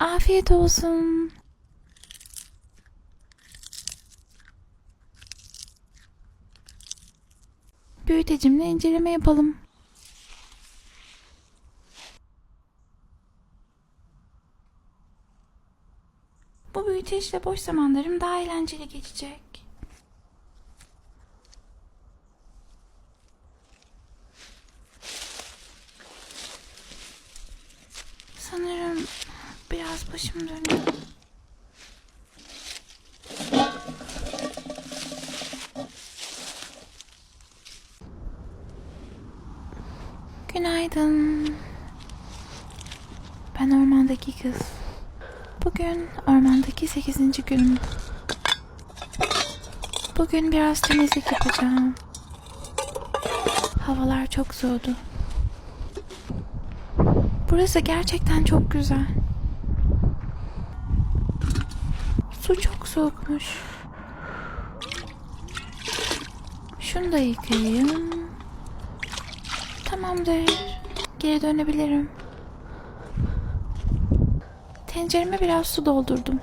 Afiyet olsun. Büyütecimle inceleme yapalım. Bu büyüteçle boş zamanlarım daha eğlenceli geçecek. Biraz başım dönüyor. Günaydın. Ben ormandaki kız. Bugün ormandaki 8. günüm. Bugün biraz temizlik yapacağım. Havalar çok soğudu. Burası gerçekten çok güzel. Su çok soğukmuş. Şunu da yıkayayım. Tamamdır. Geri dönebilirim. Tencereme biraz su doldurdum.